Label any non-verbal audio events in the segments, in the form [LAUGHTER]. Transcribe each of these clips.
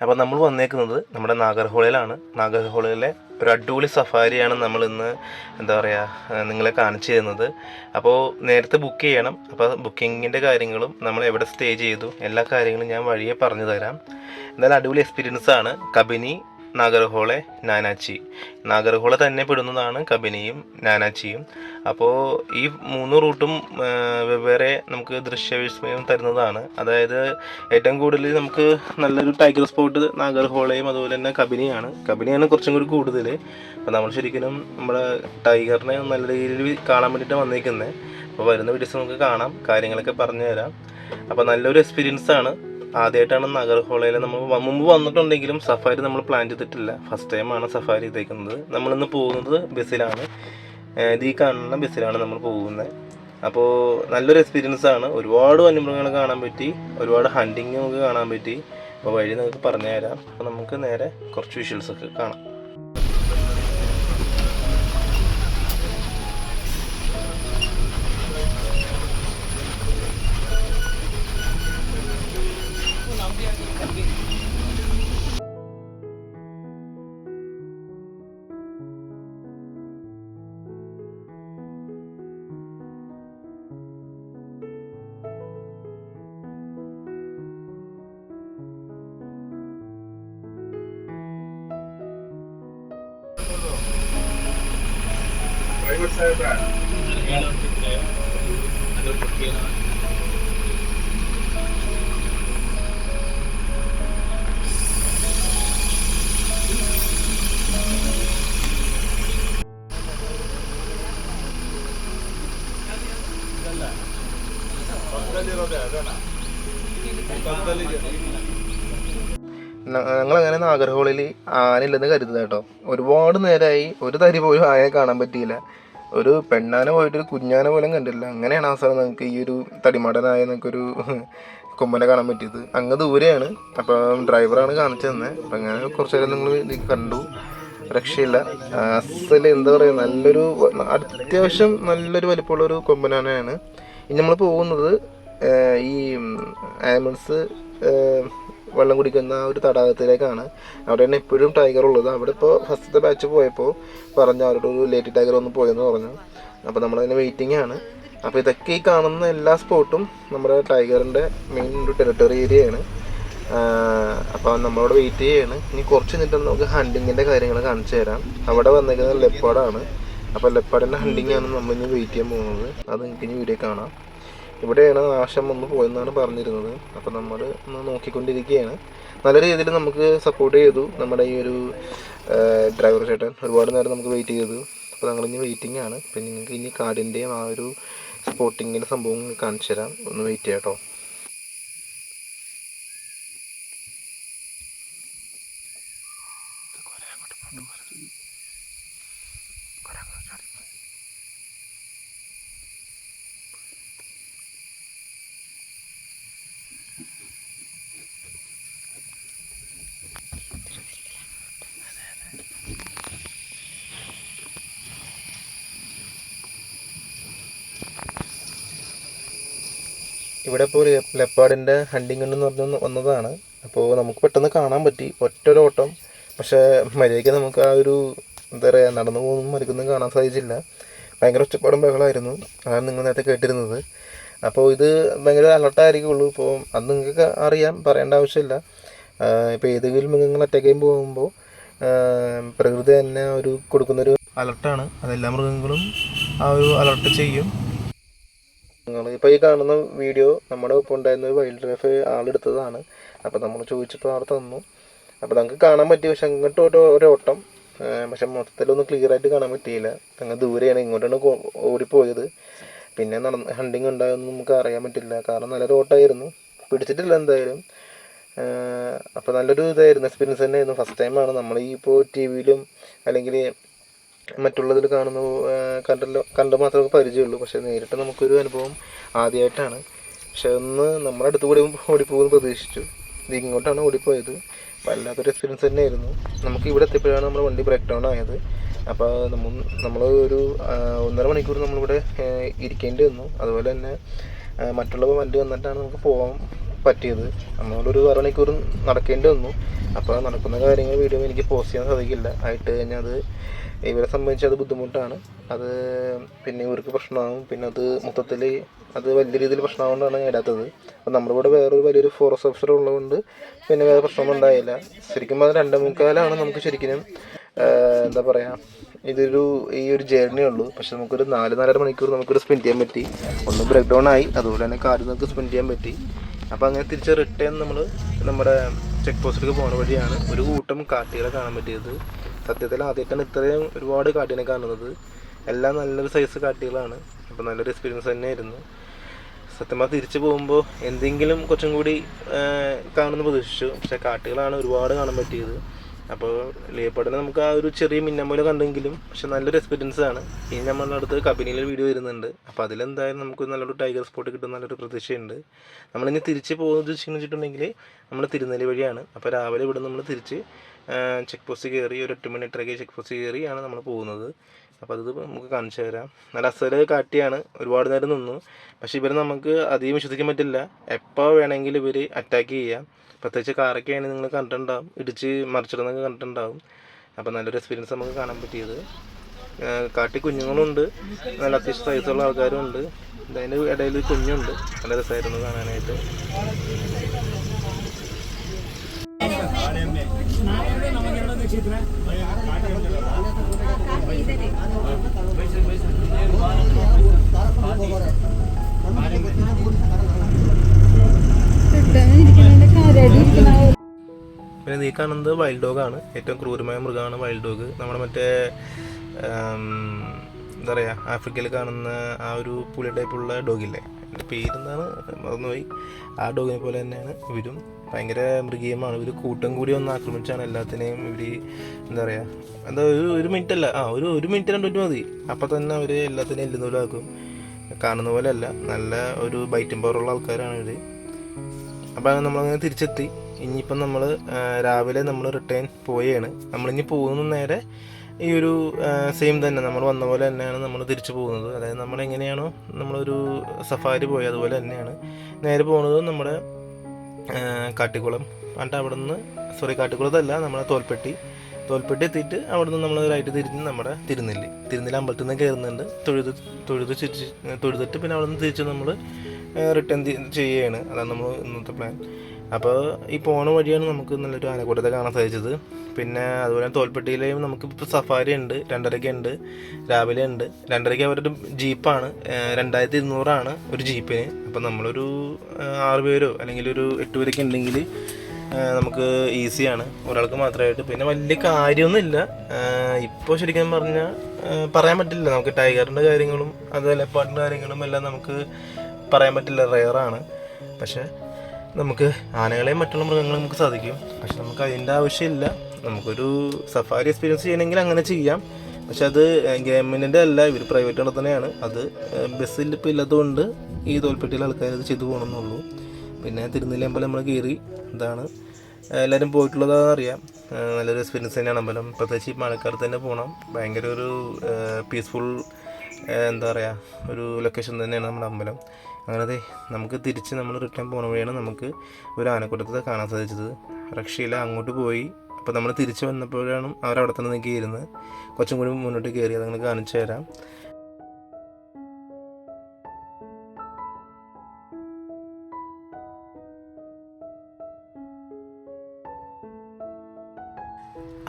അപ്പോൾ നമ്മൾ വന്നേക്കുന്നത് നമ്മുടെ നാഗർഹോളയിലാണ് നാഗർഹോളയിലെ ഒരു അടിപൊളി സഫാരിയാണ് നമ്മൾ ഇന്ന് എന്താ പറയുക നിങ്ങളെ കാണിച്ചു തരുന്നത്. അപ്പോൾ നേരത്തെ ബുക്ക് ചെയ്യണം. അപ്പോൾ ബുക്കിങ്ങിന്റെ കാര്യങ്ങളും നമ്മൾ എവിടെ സ്റ്റേ ചെയ്തു എല്ലാ കാര്യങ്ങളും ഞാൻ വഴിയെ പറഞ്ഞു തരാം. എന്തായാലും അടിപൊളി എക്സ്പീരിയൻസ് ആണ്. കബിനി നാഗർഹോളെ നാനാച്ചി. നാഗർഹോളെ തന്നെ പെടുന്നതാണ് കബിനിയും നാനാച്ചിയും. അപ്പോൾ ഈ മൂന്ന് റൂട്ടും വെവ്വേറെ നമുക്ക് ദൃശ്യവിസ്മയം തരുന്നതാണ്. അതായത് ഏറ്റവും കൂടുതൽ നമുക്ക് നല്ലൊരു ടൈഗർ സ്പോട്ട് നാഗർഹോളയും അതുപോലെ തന്നെ കബിനിയാണ്. കബിനിയാണ് കുറച്ചും കൂടി കൂടുതൽ അപ്പോൾ നമ്മൾ ശരിക്കും നമ്മുടെ ടൈഗറിനെ നല്ല രീതിയിൽ കാണാൻ വേണ്ടിയിട്ട് വന്നേക്കുന്നത് അപ്പോൾ വരുന്ന വീഡിയോസ് നമുക്ക് കാണാം കാര്യങ്ങളൊക്കെ പറഞ്ഞു തരാം അപ്പോൾ നല്ലൊരു എക്സ്പീരിയൻസ് ആണ്. ആദ്യമായിട്ടാണ് നഗർഹോളയിൽ നമ്മൾ മുമ്പ് വന്നിട്ടുണ്ടെങ്കിലും സഫാരി നമ്മൾ പ്ലാൻ ചെയ്തിട്ടില്ല. ഫസ്റ്റ് ടൈമാണ് സഫാരി ചെയ്തേക്കുന്നത്. നമ്മളിന്ന് പോകുന്നത് ബസ്സിലാണ്. ഈ കാണുന്ന ബസ്സിലാണ് നമ്മൾ പോകുന്നത്. അപ്പോൾ നല്ലൊരു എക്സ്പീരിയൻസ് ആണ്. ഒരുപാട് വന്യമൃഗങ്ങൾ കാണാൻ പറ്റി. ഒരുപാട് ഹണ്ടിങ് നമുക്ക് കാണാൻ പറ്റി. അപ്പോൾ വഴി നിങ്ങൾക്ക് പറഞ്ഞു തരാം അപ്പോൾ നമുക്ക് നേരെ കുറച്ച് വിഷ്വൽസൊക്കെ കാണാം. ഞങ്ങളങ്ങനെ നാഗർഹോളിൽ ആനയില്ലെന്ന് കരുതുന്നു കേട്ടോ. ഒരുപാട് നേരമായി ഒരു തരി പോലും ആനയെ കാണാൻ പറ്റിയില്ല. ഒരു പെണ്ണാനെ പോയിട്ട് ഒരു കുഞ്ഞാനെ പോലും കണ്ടില്ല അങ്ങനെയാണ് അവസാനം നമുക്ക് ഈ ഒരു തടിമാടനായ നമുക്കൊരു [LAUGHS] കൊമ്പനെ കാണാൻ പറ്റിയത്. അങ്ങ് ദൂരെയാണ്. അപ്പം ഡ്രൈവറാണ് കാണിച്ചു തന്നെ. അപ്പം അങ്ങനെ കുറച്ച് നേരം നിങ്ങൾ കണ്ടു. രക്ഷയില്ല. അസൽ എന്താ പറയുക നല്ലൊരു അത്യാവശ്യം നല്ലൊരു വലിപ്പമുള്ള ഒരു കൊമ്പനാനയാണ്. ഇനി നമ്മൾ പോകുന്നത് ഈ ആനിമൽസ് വെള്ളം കുടിക്കുന്ന ഒരു തടാകത്തിലേക്കാണ്. അവിടെ തന്നെ എപ്പോഴും ടൈഗർ ഉള്ളത്. അവിടെ ഇപ്പോൾ ഫസ്റ്റത്തെ ബാച്ച് പോയപ്പോൾ പറഞ്ഞു അവരുടെ ഒരു ലേറ്റ് ടൈഗർ ഒന്ന് പോയെന്ന് പറഞ്ഞു. അപ്പോൾ നമ്മളതിന് വെയിറ്റിംഗ് ആണ്. അപ്പോൾ ഇതൊക്കെ ഈ കാണുന്ന എല്ലാ സ്പോട്ടും നമ്മുടെ ടൈഗറിന്റെ മെയിൻ ഒരു ടെറിട്ടറി ഏരിയയാണ് അപ്പോൾ നമ്മളോട് വെയിറ്റ് ചെയ്യാണ്. ഇനി കുറച്ച് നിന്നിട്ട് നമുക്ക് ഹണ്ടിങ്ങിന്റെ കാര്യങ്ങൾ കാണിച്ചു തരാം. അവിടെ വന്നേക്കുന്നത് ലെപ്പാടാണ് അപ്പോൾ ലെപ്പാടിന്റെ ഹണ്ടിങ്ങാണ് നമ്മൾ ഇനി വെയിറ്റ് ചെയ്യാൻ പോകുന്നത്. അത് നിങ്ങൾക്ക് ഇനി വീഡിയോ കാണാം. ഇവിടെയാണ് നാശം വന്ന് പോയെന്നാണ് പറഞ്ഞിരുന്നത്. അപ്പോൾ നമ്മൾ ഒന്ന് നോക്കിക്കൊണ്ടിരിക്കുകയാണ്. നല്ല രീതിയിൽ നമുക്ക് സപ്പോർട്ട് ചെയ്തു. നമ്മുടെ ഈ ഒരു ഡ്രൈവർ ചേട്ടൻ ഒരുപാട് നേരം നമുക്ക് വെയിറ്റ് ചെയ്തു. അപ്പോൾ ഞങ്ങളിനി വെയിറ്റിംഗ് ആണ്. പിന്നെ നിങ്ങൾക്ക് ഇനി കാർഡിന്റെയും ആ ഒരു സ്പോട്ടിങ്ങിന്റെ സംഭവം കാണിച്ചു തരാം ഒന്ന് വെയിറ്റ് ചെയ്യാം കേട്ടോ. ഇവിടെ ഇപ്പോൾ ലെപ്പാടിന്റെ ഹണ്ടിങ് എന്ന് പറഞ്ഞ് വന്നതാണ്. അപ്പോൾ നമുക്ക് പെട്ടെന്ന് കാണാൻ പറ്റി. ഒറ്റൊരോട്ടം. പക്ഷേ മര്യാദയ്ക്ക് നമുക്ക് ആ ഒരു എന്താ പറയുക നടന്നു പോകുന്നതും മരിക്കുന്നതും കാണാൻ സാധിച്ചില്ല. ഭയങ്കര ഒച്ചപ്പാടും ബഹളമായിരുന്നു. അതാണ് നിങ്ങൾ നേരത്തെ കേട്ടിരുന്നത്. അപ്പോൾ ഇത് ഭയങ്കര അലർട്ടായിരിക്കുള്ളൂ. ഇപ്പോൾ അത് നിങ്ങൾക്ക് അറിയാം. പറയേണ്ട ആവശ്യമില്ല. ഇപ്പോൾ ഏതെങ്കിലും മൃഗങ്ങൾ അറ്റാക്ക് പോകുമ്പോൾ പ്രകൃതി തന്നെ ഒരു കൊടുക്കുന്നൊരു അലർട്ടാണ്. അതെല്ലാ മൃഗങ്ങളും ആ ഒരു അലർട്ട് ചെയ്യും. നിങ്ങൾ ഇപ്പോൾ ഈ കാണുന്ന വീഡിയോ നമ്മുടെ ഒപ്പം ഉണ്ടായിരുന്ന ഒരു വൈൽഡ് ലൈഫ് ആളെടുത്തതാണ്. അപ്പോൾ നമ്മൾ ചോദിച്ചപ്പോൾ ആൾ തന്നു. അപ്പോൾ നമുക്ക് കാണാൻ പറ്റി പക്ഷെ അങ്ങോട്ട് ഒരു ഒരു ഓട്ടം പക്ഷെ മൊത്തത്തിലൊന്നും ക്ലിയർ ആയിട്ട് കാണാൻ പറ്റിയില്ല. അങ്ങ് ദൂരെയാണ് ഇങ്ങോട്ടാണ് ഓടിപ്പോയത്. പിന്നെ നടന്ന് ഹണ്ടിങ് ഉണ്ടായെന്ന് നമുക്ക് അറിയാൻ പറ്റില്ല. കാരണം നല്ലൊരു ഓട്ടമായിരുന്നു. പിടിച്ചിട്ടില്ല എന്തായാലും. അപ്പോൾ നല്ലൊരു ഇതായിരുന്നു എക്സ്പീരിയൻസ് തന്നെയായിരുന്നു. ഫസ്റ്റ് ടൈമാണ് നമ്മൾ ഈ ഇപ്പോൾ ടി വിയിലും അല്ലെങ്കിൽ മറ്റുള്ളതിൽ കാണുന്ന കണ്ടല്ലോ കണ്ട് മാത്രമേ പരിചയമുള്ളൂ. പക്ഷേ നേരിട്ട് നമുക്കൊരു അനുഭവം ആദ്യമായിട്ടാണ്. പക്ഷെ ഒന്ന് നമ്മുടെ അടുത്ത് കൂടി ഓടിപ്പോകുമെന്ന് പ്രതീക്ഷിച്ചു. ഇത് ഇങ്ങോട്ടാണ് ഓടിപ്പോയത് വല്ലാത്തൊരു എക്സ്പീരിയൻസ് തന്നെയായിരുന്നു. നമുക്ക് ഇവിടെ എത്തിയപ്പോഴാണ് നമ്മുടെ വണ്ടി ബ്രേക്ക് ഡൗൺ ആയത്. അപ്പോൾ നമ്മൾ നമ്മൾ ഒരു ഒന്നര മണിക്കൂർ നമ്മളിവിടെ ഇരിക്കേണ്ടി വന്നു. അതുപോലെ തന്നെ മറ്റുള്ളവ മറ്റുള്ള വണ്ടി വന്നിട്ടാണ് നമുക്ക് പോകാൻ പറ്റിയത്. നമ്മളൊരു അര മണിക്കൂർ നടക്കേണ്ടി വന്നു. അപ്പോൾ നടക്കുന്ന കാര്യങ്ങൾ വീഡിയോ എനിക്ക് പോസ്റ്റ് ചെയ്യാൻ സാധിക്കില്ല. ആയിട്ട് കഴിഞ്ഞാൽ അത് ഇവരെ സംബന്ധിച്ച് അത് ബുദ്ധിമുട്ടാണ്. അത് പിന്നെ ഇവർക്ക് പ്രശ്നമാകും പിന്നെ അത് മൊത്തത്തിൽ അത് വലിയ രീതിയിൽ പ്രശ്നമാകൊണ്ടാണ് ഇടാത്തത് അപ്പം നമ്മുടെ ഇവിടെ വേറൊരു വലിയൊരു ഫോറസ്റ്റ് ഓഫീസർ ഉള്ളതുകൊണ്ട് പിന്നെ വേറെ പ്രശ്നമൊന്നും ഉണ്ടായില്ല. ശരിക്കും അത് രണ്ടേ മുക്കാലാണ് നമുക്ക് ശരിക്കും എന്താ പറയുക ഇതൊരു ഈ ഒരു ജേർണി ഉള്ളൂ. പക്ഷെ നമുക്കൊരു നാല് നാലര മണിക്കൂർ നമുക്കൊരു സ്പെൻഡ് ചെയ്യാൻ പറ്റി. ഒന്ന് ബ്രേക്ക് ഡൗൺ ആയി. അതുപോലെ തന്നെ കാര്യം നമുക്ക് സ്പെൻഡ് ചെയ്യാൻ പറ്റി. അപ്പോൾ അങ്ങനെ തിരിച്ച് റിട്ടേൺ നമ്മൾ നമ്മുടെ ചെക്ക് പോസ്റ്റിലേക്ക് പോകുന്ന വഴിയാണ് ഒരു കൂട്ടം കാട്ടികളെ കാണാൻ പറ്റിയത്. സത്യത്തിൽ ആദ്യമായിട്ടാണ് ഇത്രയും ഒരുപാട് കാട്ടിനെ കാണുന്നത്. എല്ലാം നല്ലൊരു സൈസ് കാട്ടികളാണ്. അപ്പോൾ നല്ലൊരു എക്സ്പീരിയൻസ് തന്നെയായിരുന്നു. സത്യം പറഞ്ഞാൽ തിരിച്ചു പോകുമ്പോൾ എന്തെങ്കിലും കുറച്ചും കൂടി കാണുമെന്ന് പ്രതീക്ഷിച്ചു. പക്ഷേ കാട്ടികളാണ് ഒരുപാട് കാണാൻ പറ്റിയത്. അപ്പോൾ ലേപ്പടിനെ നമുക്ക് ആ ഒരു ചെറിയ മിന്നമ്മൂല കണ്ടെങ്കിലും പക്ഷെ നല്ലൊരു എക്സ്പീരിയൻസ് ആണ്. ഇനി നമ്മളുടെ അടുത്ത് കബനിയിൽ വീഡിയോ വരുന്നുണ്ട്. അപ്പോൾ അതിലെന്തായാലും നമുക്ക് നല്ലൊരു ടൈഗർ സ്പോട്ട് കിട്ടും നല്ലൊരു പ്രതീക്ഷയുണ്ട്. നമ്മളിനി തിരിച്ച് പോകുന്നത് വെച്ചിട്ടുണ്ടെങ്കിൽ നമ്മൾ തിരുനെല്ലി വഴിയാണ്. അപ്പോൾ രാവിലെ ഇവിടെ നമ്മൾ തിരിച്ച് ചെക്ക് പോസ്റ്റ് കയറി ഒരു എട്ട് മണി എട്ടരയ്ക്ക് ചെക്ക് പോസ്റ്റ് കയറിയാണ് നമ്മൾ പോകുന്നത്. അപ്പോൾ അത് നമുക്ക് കാണിച്ചു തരാം. നല്ല അസൽ കാട്ടിയാണ്. ഒരുപാട് നേരം നിന്നു. പക്ഷേ ഇവർ നമുക്ക് അധികം വിശ്വസിക്കാൻ പറ്റില്ല. എപ്പോൾ വേണമെങ്കിലും ഇവർ അറ്റാക്ക് ചെയ്യാം. പ്രത്യേകിച്ച് കാറൊക്കെ ആണെങ്കിൽ നിങ്ങൾ കണ്ടിട്ടുണ്ടാവും. ഇടിച്ച് മറിച്ചിടുന്നൊക്കെ കണ്ടിട്ടുണ്ടാവും. അപ്പോൾ നല്ലൊരു എക്സ്പീരിയൻസ് നമുക്ക് കാണാൻ പറ്റിയത്. കാട്ടി കുഞ്ഞുങ്ങളുണ്ട്. നല്ല അത്യാവശ്യം സൈസുള്ള ആൾക്കാരും ഉണ്ട് അതിന്റെ ഇടയിൽ കുഞ്ഞുണ്ട്. നല്ല രസമായിരുന്നു കാണാനായിട്ട്. ഇരിക്കുന്നുണ്ട്. പിന്നെ നീ കാണുന്നത് വൈൽഡ് ഡോഗാണ് ഏറ്റവും ക്രൂരമായ മൃഗമാണ് വൈൽഡ് ഡോഗ് നമ്മുടെ മറ്റേ എന്താ പറയുക ആഫ്രിക്കയിൽ കാണുന്ന ആ ഒരു പുലി ടൈപ്പുള്ള ഡോഗില്ലേ എന്റെ പേരെന്താണ്? മറന്നുപോയി. ആ ഡോഗിനെ പോലെ തന്നെയാണ് ഇവരും. ഭയങ്കര മൃഗീയമാണ്. ഇവർ കൂട്ടം കൂടി ഒന്ന് ആക്രമിച്ചാണ് എല്ലാത്തിനെയും ഇവർ എന്താ പറയുക എന്താ ഒരു ഒരു മിനിറ്റ് അല്ല. ആ ഒരു ഒരു മിനിറ്റ് രണ്ട് മിനിറ്റ് മതി. അപ്പം തന്നെ അവർ എല്ലാത്തിനെയും എല്ലുന്നൂലാക്കും കാണുന്ന പോലെ അല്ല. നല്ല ഒരു ബൈറ്റിംഗ് പവറുള്ള ആൾക്കാരാണ് ഇവർ അപ്പോൾ നമ്മളങ്ങനെ തിരിച്ചെത്തി. ഇനിയിപ്പം നമ്മൾ രാവിലെ നമ്മൾ റിട്ടേൺ പോവുകയാണ് നമ്മളിനി പോകുന്ന നേരെ ഈ ഒരു സെയിം തന്നെ. നമ്മൾ വന്ന പോലെ തന്നെയാണ് നമ്മൾ തിരിച്ചു പോകുന്നത്. അതായത് നമ്മൾ എങ്ങനെയാണോ നമ്മളൊരു സഫാരി പോയത് അതുപോലെ തന്നെയാണ്. നേരെ പോകുന്നത് നമ്മുടെ കാട്ടിക്കുളം. എന്നിട്ട് അവിടെ നിന്ന് സോറി കാട്ടിക്കുളത്തല്ല നമ്മുടെ തോൽപ്പെട്ടി. തോൽപ്പെട്ടി എത്തിയിട്ട് അവിടെ നിന്ന് നമ്മൾ റൈറ്റ് തിരിഞ്ഞ് നമ്മുടെ തിരുനെല്ലി. തിരുനെല്ലി അമ്പലത്തിൽ നിന്ന് കയറുന്നുണ്ട് തൊഴുത് തൊഴുത് ചിരിച്ച് തൊഴുതിട്ട് പിന്നെ അവിടെ നിന്ന് തിരിച്ച് നമ്മൾ റിട്ടേൺ ചെയ്യുകയാണ് അതാണ് നമ്മൾ ഇന്നത്തെ പ്ലാൻ അപ്പോൾ ഈ പോണ വഴിയാണ് നമുക്ക് നല്ലൊരു ആനക്കൂട്ടത്തെ കാണാൻ സാധിച്ചത്. പിന്നെ അതുപോലെ തോൽപ്പെട്ടിയിലെയും നമുക്ക് ഇപ്പോൾ സഫാരി ഉണ്ട് രണ്ടരയ്ക്ക് ഉണ്ട് രാവിലെ ഉണ്ട്. രണ്ടരയ്ക്ക് അവരുടെ ജീപ്പാണ്. രണ്ടായിരത്തി ഇരുന്നൂറാണ് ഒരു ജീപ്പിന്. അപ്പം നമ്മളൊരു ആറ് പേരോ അല്ലെങ്കിൽ ഒരു എട്ട് പേരൊക്കെ ഉണ്ടെങ്കിൽ നമുക്ക് ഈസിയാണ്. ഒരാൾക്ക് മാത്രമായിട്ട്. പിന്നെ വലിയ കാര്യമൊന്നുമില്ല. ഇപ്പോൾ ശരിക്കും പറഞ്ഞാൽ പറയാൻ പറ്റില്ല. നമുക്ക് ടൈഗറിന്റെ കാര്യങ്ങളും അതുപോലെ പാട്ടിന്റെ കാര്യങ്ങളും എല്ലാം നമുക്ക് പറയാൻ പറ്റില്ല. റെയറാണ്. പക്ഷേ നമുക്ക് ആനകളെയും മറ്റുള്ള മൃഗങ്ങളും നമുക്ക് സാധിക്കും. പക്ഷെ നമുക്ക് അതിന്റെ ആവശ്യമില്ല. നമുക്കൊരു സഫാരി എക്സ്പീരിയൻസ് ചെയ്യണമെങ്കിൽ അങ്ങനെ ചെയ്യാം. പക്ഷെ അത് ഗവൺമെന്റിന്റെ അല്ല. ഇവർ പ്രൈവറ്റ് നടത്തുന്നതാണ്. അത് ബസ്സിൽ ഇപ്പോൾ ഇല്ലാത്തതുകൊണ്ട് ഈ തോൽപ്പെട്ടിയിലെ ആൾക്കാർ അത് ചെയ്തു പോകണമെന്നുള്ളൂ. പിന്നെ തിരുനെല്ലി അമ്പലം നമ്മൾ കയറി ഇതാണ്. എല്ലാവരും പോയിട്ടുള്ളതാണെന്ന് അറിയാം. നല്ലൊരു എക്സ്പീരിയൻസ് തന്നെയാണ് അമ്പലം. പ്രത്യേകിച്ച് ഈ മഴക്കാലത്ത് തന്നെ പോകണം ഭയങ്കര ഒരു പീസ്ഫുൾ എന്താ പറയുക ഒരു ലൊക്കേഷൻ തന്നെയാണ് നമ്മുടെ അമ്പലം. അങ്ങനെ നമുക്ക് തിരിച്ച് നമ്മൾ റിട്ടേൺ പോകുന്ന വഴിയാണ് നമുക്ക് ഒരു ആനക്കൂട്ടത്തെ കാണാൻ സാധിച്ചത്. റഷ്യയിൽ അങ്ങോട്ട് പോയി അപ്പോൾ നമ്മൾ തിരിച്ച് വന്നപ്പോഴാണ് അവരവിടെ തന്നെ നിൽക്കിയിരുന്നത്. കുറച്ചും കൂടി മുന്നോട്ട് കയറി നിങ്ങൾക്ക് കാണിച്ചു തരാം.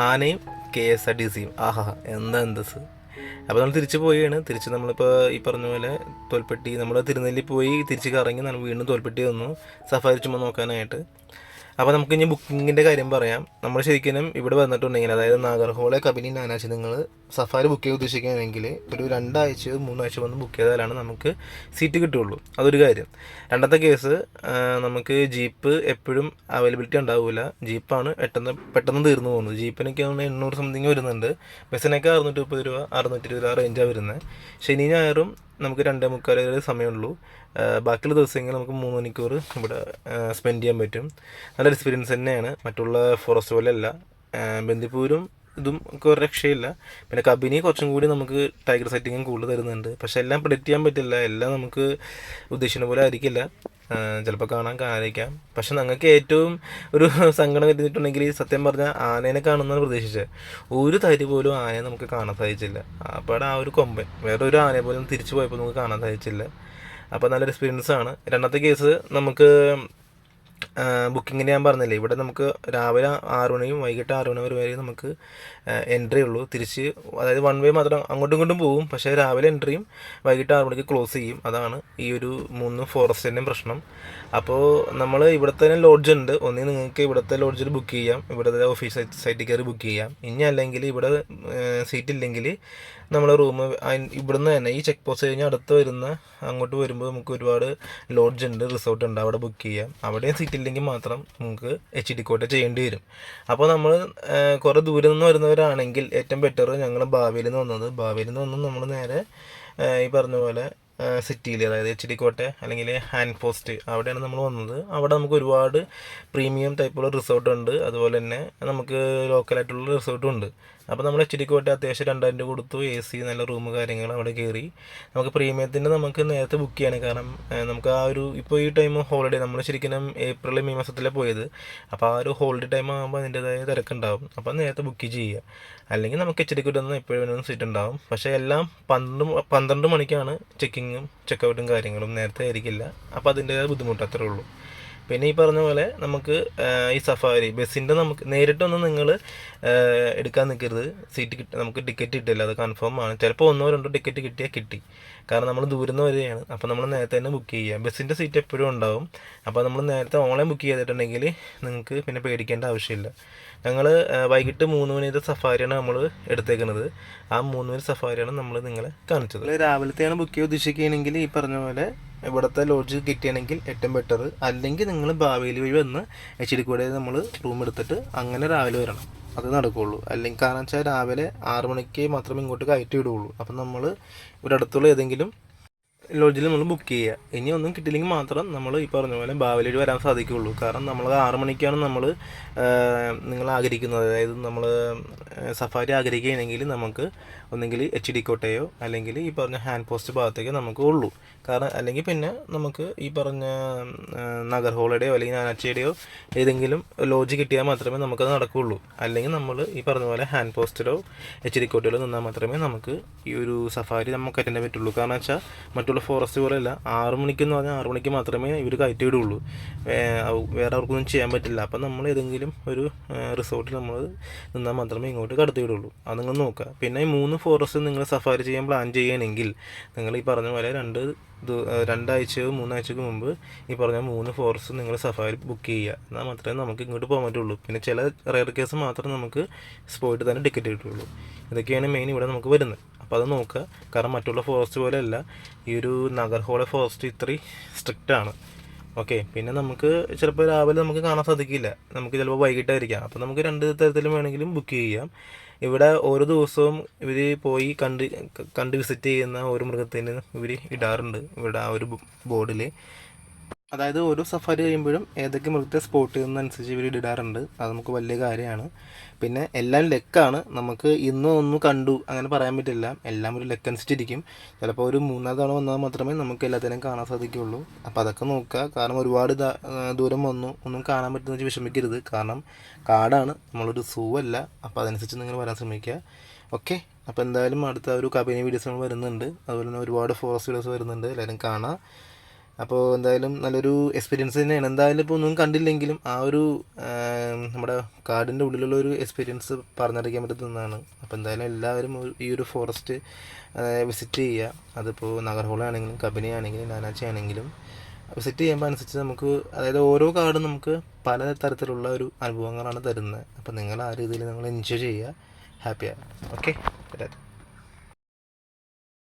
ആനയും കെ എസ് ആർ ടി സിയും. ആഹാ എന്താ എന്തസ്? അപ്പോൾ നമ്മൾ തിരിച്ച് പോവുകയാണ്. തിരിച്ച് നമ്മളിപ്പോൾ ഈ പറഞ്ഞ പോലെ തോൽപ്പെട്ടി നമ്മൾ തിരുനെല്ലി പോയി തിരിച്ച് കറങ്ങി നമ്മൾ വീണ്ടും തോൽപ്പെട്ടി വന്നു. സഫാരി ചുമ നോക്കാനായിട്ട്. അപ്പോൾ നമുക്ക് ഇനി ബുക്കിങ്ങിന്റെ കാര്യം പറയാം. നമ്മൾ ശരിക്കും ഇവിടെ വന്നിട്ടുണ്ടെങ്കിൽ അതായത് നാഗർഹോളെ കബിനി നാനാച്ചി നിങ്ങൾ സഫാരി ബുക്ക് ചെയ്യാൻ ഉദ്ദേശിക്കുകയാണെങ്കിൽ ഒരു രണ്ടാഴ്ചയോ മൂന്നാഴ്ച വന്ന് ബുക്ക് ചെയ്താലാണ് നമുക്ക് സീറ്റ് കിട്ടുള്ളൂ അതൊരു കാര്യം. രണ്ടാമത്തെ കേസ് നമുക്ക് ജീപ്പ് എപ്പോഴും അവൈലബിലിറ്റി ഉണ്ടാവില്ല ജീപ്പാണ് പെട്ടെന്ന് പെട്ടെന്ന് തീർന്നു പോകുന്നത്. ജീപ്പിനൊക്കെ ആണെങ്കിൽ എണ്ണൂറ് സംതിങ് വരുന്നുണ്ട്. ബസ്സിനൊക്കെ അറുന്നൂറ്റി മുപ്പത് രൂപ അറുന്നൂറ്റി ഇരുപത് രൂപ റേഞ്ചാണ് വരുന്നത്. ശനി ഞായറും നമുക്ക് രണ്ടേ മുക്കാൽ വരെ സമയമുള്ളൂ ബാക്കിയുള്ള ദിവസങ്ങൾ നമുക്ക് മൂന്ന് മണിക്കൂർ ഇവിടെ സ്പെൻഡ് ചെയ്യാൻ പറ്റും. നല്ല എക്സ്പീരിയൻസ് തന്നെയാണ്. മറ്റുള്ള ഫോറസ്റ്റ് പോലെയല്ല. ബന്ദിപ്പൂരും ഇതും ഒക്കെ ഒരു രക്ഷയില്ല. പിന്നെ കബിനി കുറച്ചും കൂടി നമുക്ക് ടൈഗർ സെറ്റിങ്ങും കൂടുതൽ തരുന്നുണ്ട്. പക്ഷെ എല്ലാം പ്രിഡിക്റ്റ് ചെയ്യാൻ പറ്റില്ല. എല്ലാം നമുക്ക് ഉദ്ദേശിക്കുന്ന പോലെ ആയിരിക്കില്ല. ചിലപ്പോൾ കാണാൻ കാണാതിരിക്കാം. പക്ഷെ ഞങ്ങൾക്ക് ഏറ്റവും ഒരു സങ്കടം എത്തിയിട്ടുണ്ടെങ്കിൽ സത്യം പറഞ്ഞാൽ ആനേനെ കാണുന്നതാണ് പ്രതീക്ഷിച്ചത്. ഒരു തരി പോലും ആനയെ നമുക്ക് കാണാൻ സാധിച്ചില്ല. അപ്പോൾ ആ ഒരു കൊമ്പൻ വേറെ ഒരു ആനയെ പോലും തിരിച്ചു പോയപ്പോൾ നമുക്ക് കാണാൻ സാധിച്ചില്ല. അപ്പോൾ നല്ലൊരു എക്സ്പീരിയൻസ് ആണ്. രണ്ടാമത്തെ കേസ് നമുക്ക് ബുക്കിങ്ങിന് ഞാൻ പറഞ്ഞില്ലേ ഇവിടെ നമുക്ക് രാവിലെ ആറ് മണിയും വൈകിട്ട് ആറ് മണി വരെ നമുക്ക് എൻട്രി ഉള്ളൂ. തിരിച്ച് അതായത് വൺ വേ മാത്രം അങ്ങോട്ടും ഇങ്ങോട്ടും പോകും. പക്ഷേ രാവിലെ എൻട്രിയും വൈകിട്ട് ആറ് മണിക്ക് ക്ലോസ് ചെയ്യും. അതാണ് ഈ ഒരു മൂന്ന് ഫോറസ്റ്റിന്റെയും പ്രശ്നം. അപ്പോൾ നമ്മൾ ഇവിടുത്തെ തന്നെ ലോഡ്ജ് ഉണ്ട്. ഒന്നിൽ നിങ്ങൾക്ക് ഇവിടുത്തെ ലോഡ്ജിൽ ബുക്ക് ചെയ്യാം. ഇവിടുത്തെ ഓഫീസ് സൈറ്റിൽ കയറി ബുക്ക് ചെയ്യാം. ഇനി അല്ലെങ്കിൽ ഇവിടെ സീറ്റ് ഇല്ലെങ്കിൽ നമ്മൾ റൂം ഇവിടുന്ന് തന്നെ ഈ ചെക്ക് പോസ്റ്റ് കഴിഞ്ഞ് അടുത്ത് വരുന്ന അങ്ങോട്ട് വരുമ്പോൾ നമുക്ക് ഒരുപാട് ലോഡ്ജ് ഉണ്ട് റിസോർട്ട് ഉണ്ട് അവിടെ ബുക്ക് ചെയ്യാം. അവിടെയും സീറ്റ് ഇല്ലെങ്കിൽ മാത്രം നമുക്ക് എച്ച് ഡി കോട്ട ചെയ്യേണ്ടി വരും. അപ്പോൾ നമ്മൾ കുറേ ദൂരെ നിന്ന് വരുന്നവരാണെങ്കിൽ ഏറ്റവും ബെറ്റർ ഞങ്ങൾ ഭാവിയിൽ നിന്ന് വന്നത് ഭാവിയിൽ നിന്ന് വന്ന് നമ്മൾ നേരെ ഈ പറഞ്ഞ പോലെ സിറ്റിയിൽ അതായത് എച്ച് ഡി കോട്ടെ അല്ലെങ്കിൽ ഹാൻഡ് പോസ്റ്റ് അവിടെയാണ് നമ്മൾ വന്നത്. അവിടെ നമുക്ക് ഒരുപാട് പ്രീമിയം ടൈപ്പുള്ള റിസോർട്ടുണ്ട് അതുപോലെ തന്നെ നമുക്ക് ലോക്കലായിട്ടുള്ള റിസോർട്ടും ഉണ്ട്. അപ്പോൾ നമ്മൾ എച്ച് ഡി കോട്ടെ അത്യാവശ്യം രണ്ടായിരം രൂപ കൊടുത്തു എ സി നല്ല റൂം കാര്യങ്ങൾ അവിടെ കയറി നമുക്ക് പ്രീമിയത്തിന്റെ നമുക്ക് നേരത്തെ ബുക്ക് ചെയ്യാണ്. കാരണം നമുക്ക് ആ ഒരു ഇപ്പോൾ ഈ ടൈം ഹോളിഡേ നമ്മൾ ശരിക്കും ഏപ്രിൽ മെയ് മാസത്തിലാണ് പോയത്. അപ്പോൾ ആ ഒരു ഹോളിഡേ ടൈം ആകുമ്പോൾ അതിന്റെതായ തിരക്കുണ്ടാവും. അപ്പോൾ നേരത്തെ ബുക്ക് ചെയ്യുക. അല്ലെങ്കിൽ നമുക്ക് എച്ച് ഡി കോട്ടൊന്നും എപ്പോഴും വേണമെങ്കിലും സീറ്റ് ഉണ്ടാവും. പക്ഷേ എല്ലാം പന്ത്രണ്ട് പന്ത്രണ്ട് മണിക്കാണ് ചെക്കിങ്ങും ചെക്കൗട്ടും കാര്യങ്ങളും നേരത്തെ ആയിരിക്കില്ല. അപ്പോൾ അതിന്റെതായ ബുദ്ധിമുട്ട് അത്രേ ഉള്ളൂ. പിന്നെ ഈ പറഞ്ഞ പോലെ നമുക്ക് ഈ സഫാരി ബസ്സിന്റെ നമുക്ക് നേരിട്ടൊന്നും നിങ്ങൾ എടുക്കാൻ നിൽക്കരുത് സീറ്റ് കിട്ടി നമുക്ക് ടിക്കറ്റ് കിട്ടില്ല അത് കൺഫേം ആണ്. ചിലപ്പോൾ ഒന്നോ രണ്ടോ ടിക്കറ്റ് കിട്ടിയാൽ കിട്ടി. കാരണം നമ്മൾ ദൂരം വരികയാണ്. അപ്പോൾ നമ്മൾ നേരത്തെ തന്നെ ബുക്ക് ചെയ്യുക. ബസ്സിന്റെ സീറ്റ് എപ്പോഴും ഉണ്ടാവും. അപ്പോൾ നമ്മൾ നേരത്തെ ഓൺലൈൻ ബുക്ക് ചെയ്തിട്ടുണ്ടെങ്കിൽ നിങ്ങൾക്ക് പിന്നെ പേടിക്കേണ്ട ആവശ്യമില്ല. ഞങ്ങൾ വൈകിട്ട് മൂന്ന് മണിയുടെ സഫാരിയാണ് നമ്മൾ എടുത്തേക്കുന്നത് ആ മൂന്ന് മണി സഫാരിയാണ് നമ്മൾ നിങ്ങളെ കാണിച്ചത്. രാവിലത്തെയാണ് ബുക്ക് ചെയ്യാൻ ഉദ്ദേശിക്കുകയാണെങ്കിൽ ഈ പറഞ്ഞ പോലെ ഇവിടുത്തെ ലോഡ്ജ് കിട്ടിയാണെങ്കിൽ ഏറ്റവും ബെറ്റർ അല്ലെങ്കിൽ നിങ്ങൾ ഭാവിയിൽ വഴി വന്ന് എച്ച് ഡി കൂടെ നമ്മൾ റൂം എടുത്തിട്ട് അങ്ങനെ രാവിലെ വരണം. അത് നടക്കുകയുള്ളൂ അല്ലെങ്കിൽ കാരണം വെച്ചാൽ രാവിലെ ആറു മണിക്ക് മാത്രമേ ഇങ്ങോട്ട് കയറ്റി വിടുകയുള്ളൂ അപ്പം നമ്മൾ ഇവിടെ അടുത്തുള്ള ഏതെങ്കിലും ലോഡ്ജിൽ നമ്മൾ ബുക്ക് ചെയ്യുക ഇനി ഒന്നും കിട്ടില്ലെങ്കിൽ മാത്രം നമ്മൾ ഈ പറഞ്ഞ പോലെ ഭാവിയിൽ വരാൻ സാധിക്കുകയുള്ളൂ കാരണം നമ്മൾ ആറു മണിക്കാണ് നമ്മൾ നിങ്ങൾ ആഗ്രഹിക്കുന്നത് അതായത് നമ്മൾ സഫാരി ആഗ്രഹിക്കുകയാണെങ്കിൽ നമുക്ക് ഒന്നെങ്കിൽ എച്ച് ഡി കോട്ടയോ അല്ലെങ്കിൽ ഈ പറഞ്ഞ ഹാൻഡ് പോസ്റ്റ് ഭാഗത്തേക്ക് നമുക്ക് ഉള്ളൂ. കാരണം അല്ലെങ്കിൽ പിന്നെ നമുക്ക് ഈ പറഞ്ഞ നഗർ ഹോളിഡേയോ അല്ലെങ്കിൽ നാനാച്ചയുടെയോ ഏതെങ്കിലും ലോഡ്ജ് കിട്ടിയാൽ മാത്രമേ നമുക്കത് നടക്കുകയുള്ളൂ. അല്ലെങ്കിൽ നമ്മൾ ഈ പറഞ്ഞ പോലെ ഹാൻഡ് പോസ്റ്റിലോ എച്ച് ഡി കോട്ടയിലോ നിന്നാൽ മാത്രമേ നമുക്ക് ഈ ഒരു സഫാരി നമുക്ക് അറ്റൻഡ് ചെയ്യാൻ പറ്റുള്ളൂ. കാരണം വെച്ചാൽ മറ്റുള്ള ഫോറസ്റ്റ് പോലെയല്ല ആറ് മണിക്കെന്ന് പറഞ്ഞാൽ ആറ് മണിക്ക് മാത്രമേ ഇവർ കയറ്റി വിടുള്ളൂ വേറെ അവർക്കൊന്നും ചെയ്യാൻ പറ്റില്ല. അപ്പം നമ്മൾ ഏതെങ്കിലും ഒരു റിസോർട്ടിൽ നമ്മൾ നിന്നാൽ മാത്രമേ ഇങ്ങോട്ട് കടത്തി വിടുള്ളൂ. അത് നിങ്ങൾ നോക്കുക. പിന്നെ ഈ മൂന്ന് ഫോറസ്റ്റ് നിങ്ങൾ സഫാരി ചെയ്യാൻ പ്ലാൻ ചെയ്യുകയാണെങ്കിൽ നിങ്ങൾ ഈ പറഞ്ഞ പോലെ രണ്ട് രണ്ടാഴ്ചയോ മൂന്നാഴ്ചക്ക് മുമ്പ് ഈ പറഞ്ഞ മൂന്ന് ഫോറസ്റ്റ് നിങ്ങൾ സഫാരി ബുക്ക് ചെയ്യുക. എന്നാൽ മാത്രമേ നമുക്ക് ഇങ്ങോട്ട് പോകാൻ പറ്റുള്ളൂ. പിന്നെ ചില റയർ കേസ് മാത്രം നമുക്ക് സ്പോട്ട് തന്നെ ടിക്കറ്റ് കിട്ടുള്ളൂ. ഇതൊക്കെയാണ് മെയിൻ ഇവിടെ നമുക്ക് വരുന്നത്. അപ്പോൾ അത് നോക്കുക. കാരണം മറ്റുള്ള ഫോറസ്റ്റ് പോലെയല്ല. ഈ ഒരു നഗർഹോളെ ഫോറസ്റ്റ് ഇത്രയും സ്ട്രിക്റ്റ് ആണ്. ഓക്കെ പിന്നെ നമുക്ക് ചിലപ്പോൾ രാവിലെ നമുക്ക് കാണാൻ സാധിക്കില്ല. നമുക്ക് ചിലപ്പോൾ വൈകിട്ടായിരിക്കാം. അപ്പോൾ നമുക്ക് രണ്ട് തരത്തിലും വേണമെങ്കിലും ബുക്ക് ചെയ്യാം. ഇവിടെ ഓരോ ദിവസവും ഇവർ പോയി കണ്ട് കണ്ട് വിസിറ്റ് ചെയ്യുന്ന ഓരോ മൃഗത്തിന് ഇവർ ഇടാറുണ്ട്. ഇവിടെ ആ ഒരു ബോർഡിൽ അതായത് ഓരോ സഫാരി കഴിയുമ്പോഴും ഏതൊക്കെ മൃഗത്തെ സ്പോട്ട് ചെയ്യുന്നതനുസരിച്ച് ഇവർ ഇടാറുണ്ട്. അത് നമുക്ക് വലിയ കാര്യമാണ്. പിന്നെ എല്ലാം ലെക്കാണ്. നമുക്ക് ഇന്നും ഒന്നും കണ്ടു. അങ്ങനെ പറയാൻ പറ്റില്ല. എല്ലാം ഒരു ലെക്ക് അനുസരിച്ചിരിക്കും. ചിലപ്പോൾ ഒരു മൂന്നാം തവണ വന്നാൽ മാത്രമേ നമുക്ക് എല്ലാത്തിനും കാണാൻ സാധിക്കുകയുള്ളൂ. അപ്പോൾ അതൊക്കെ നോക്കുക. കാരണം ഒരുപാട് ദൂരം വന്നു. ഒന്നും കാണാൻ പറ്റുന്ന വെച്ച് വിഷമിക്കരുത്. കാരണം കാടാണ്. നമ്മളൊരു സൂ അല്ല. അപ്പോൾ അതനുസരിച്ച് നിങ്ങൾ വരാൻ ശ്രമിക്കുക. ഓക്കെ. അപ്പോൾ എന്തായാലും അടുത്ത ഒരു കബനി വീഡിയോസ് വരുന്നുണ്ട്. അതുപോലെ തന്നെ ഒരുപാട് ഫോറസ്റ്റ് വീഡിയോസ് വരുന്നുണ്ട്. എല്ലാവരും കാണാം. അപ്പോൾ എന്തായാലും നല്ലൊരു എക്സ്പീരിയൻസ് തന്നെയാണ്. എന്തായാലും ഇപ്പോൾ ഒന്നും കണ്ടില്ലെങ്കിലും ആ ഒരു നമ്മുടെ കാടിന്റെ ഉള്ളിലുള്ള ഒരു എക്സ്പീരിയൻസ് പറഞ്ഞറിയിക്കാൻ പറ്റുന്നതാണ് അപ്പോൾ എന്തായാലും എല്ലാവരും ഈ ഒരു ഫോറസ്റ്റ് വിസിറ്റ് ചെയ്യുക. അതിപ്പോൾ നഗർഹോളാണെങ്കിലും കബനി ആണെങ്കിലും നാനാച്ചി ആണെങ്കിലും വിസിറ്റ് ചെയ്യുമ്പോൾ അനുസരിച്ച് നമുക്ക് അതായത് ഓരോ കാർഡും നമുക്ക് പല തരത്തിലുള്ള ഒരു അനുഭവങ്ങളാണ് തരുന്നത്. അപ്പോൾ നിങ്ങൾ ആ രീതിയിൽ നിങ്ങൾ എൻജോയ് ചെയ്യുക. ഹാപ്പിയാണ് ഓക്കെ